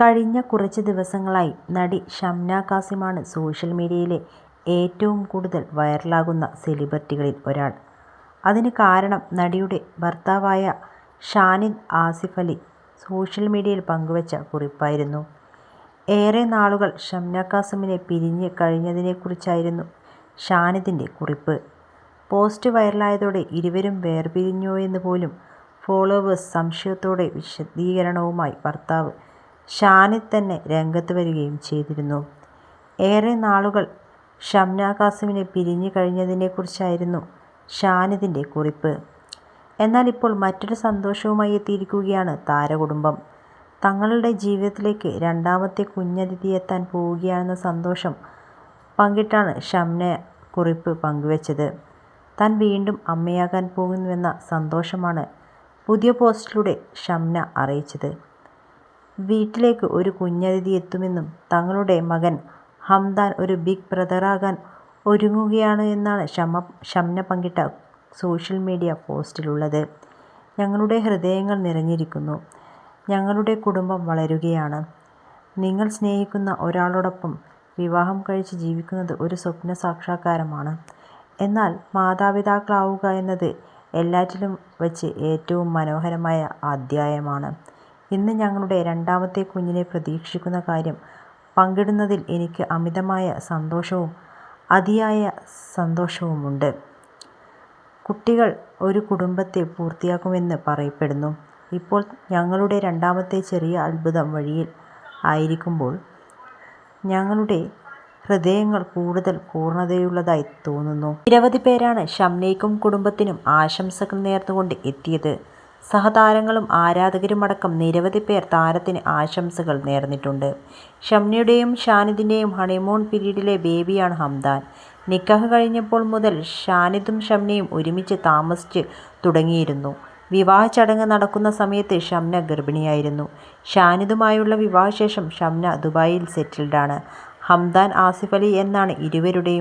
കഴിഞ്ഞ കുറച്ച് ദിവസങ്ങളായി നടി ഷംന കാസിമാണ് സോഷ്യൽ മീഡിയയിലെ ഏറ്റവും കൂടുതൽ വൈറലാകുന്ന സെലിബ്രിറ്റികളിൽ ഒരാൾ. അതിന് കാരണം നടിയുടെ ഭർത്താവായ ഷാനിദ് ആസിഫ് അലി സോഷ്യൽ മീഡിയയിൽ പങ്കുവച്ച കുറിപ്പായിരുന്നു. ഏറെ നാളുകൾ ഷംന കാസിമിനെ പിരിഞ്ഞ് കഴിഞ്ഞതിനെക്കുറിച്ചായിരുന്നു ഷാനിദിന്റെ കുറിപ്പ്. പോസ്റ്റ് വൈറലായതോടെ ഇരുവരും വേർപിരിഞ്ഞോയെന്ന് പോലും ഫോളോവേഴ്സ് സംശയത്തോടെ വിശദീകരണവുമായി ഭർത്താവ് ഷാനിദ് തന്നെ രംഗത്ത് വരികയും ചെയ്തിരുന്നു. ഏറെ നാളുകൾ ഷംന കാസിമിനെ പിരിഞ്ഞു കഴിഞ്ഞതിനെക്കുറിച്ചായിരുന്നു ഷാനിദിന്റെ കുറിപ്പ്. എന്നാൽ ഇപ്പോൾ മറ്റൊരു സന്തോഷവുമായി എത്തിയിരിക്കുകയാണ് താരകുടുംബം. തങ്ങളുടെ ജീവിതത്തിലേക്ക് രണ്ടാമത്തെ കുഞ്ഞതിഥി എത്താൻ പോവുകയാണെന്ന സന്തോഷം പങ്കിട്ടാണ് ഷംന കുറിപ്പ് പങ്കുവച്ചത്. താൻ വീണ്ടും അമ്മയാകാൻ പോകുന്നുവെന്ന സന്തോഷമാണ് പുതിയ പോസ്റ്റിലൂടെ ഷംന അറിയിച്ചത്. വീട്ടിലേക്ക് ഒരു കുഞ്ഞതിഥി എത്തുമെന്നും തങ്ങളുടെ മകൻ ഹംദാൻ ഒരു ബിഗ് ബ്രദറാകാൻ ഒരുങ്ങുകയാണ് എന്നാണ് ഷമ ഷംന പങ്കിട്ട സോഷ്യൽ മീഡിയ പോസ്റ്റിലുള്ളത്. ഞങ്ങളുടെ ഹൃദയങ്ങൾ നിറഞ്ഞിരിക്കുന്നു. ഞങ്ങളുടെ കുടുംബം വളരുകയാണ്. നിങ്ങൾ സ്നേഹിക്കുന്ന ഒരാളോടൊപ്പം വിവാഹം കഴിച്ച് ജീവിക്കുന്നത് ഒരു സ്വപ്ന സാക്ഷാത്കാരമാണ്. എന്നാൽ മാതാപിതാക്കളാവുക എന്നത് എല്ലാറ്റിലും വച്ച് ഏറ്റവും മനോഹരമായ അധ്യായമാണ്. ഇന്ന് ഞങ്ങളുടെ രണ്ടാമത്തെ കുഞ്ഞിനെ പ്രതീക്ഷിക്കുന്ന കാര്യം പങ്കിടുന്നതിൽ എനിക്ക് അമിതമായ സന്തോഷവും അതിയായ സന്തോഷവുമുണ്ട്. കുട്ടികൾ ഒരു കുടുംബത്തെ പൂർത്തിയാക്കുമെന്ന് പറയപ്പെടുന്നു. ഇപ്പോൾ ഞങ്ങളുടെ രണ്ടാമത്തെ ചെറിയ അത്ഭുതം വഴിയിൽ ആയിരിക്കുമ്പോൾ ഞങ്ങളുടെ ഹൃദയങ്ങൾ കൂടുതൽ പൂർണതയുള്ളതായി തോന്നുന്നു. നിരവധി പേരാണ് ഷംനയ്ക്കും കുടുംബത്തിനും ആശംസകൾ നേർന്നുകൊണ്ട് എത്തിയത്. സഹതാരങ്ങളും ആരാധകരുമടക്കം നിരവധി പേർ താരത്തിന് ആശംസകൾ നേർന്നിട്ടുണ്ട്. ഷംനയുടെയും ഷാനിദിന്റെയും ഹണിമൂൺ പീരീഡിലെ ബേബിയാണ് ഹംദാൻ. നിക്കാഹ് കഴിഞ്ഞപ്പോൾ മുതൽ ഷാനിദും ഷംനയും ഒരുമിച്ച് താമസിച്ച് തുടങ്ങിയിരുന്നു. വിവാഹ ചടങ്ങ് നടക്കുന്ന സമയത്ത് ഷംന ഗർഭിണിയായിരുന്നു. ഷാനിദുമായുള്ള വിവാഹശേഷം ഷംന ദുബായിൽ സെറ്റിൽഡാണ്. ഹംദാൻ ആസിഫ് അലി എന്നാണ് ഇരുവരുടെയും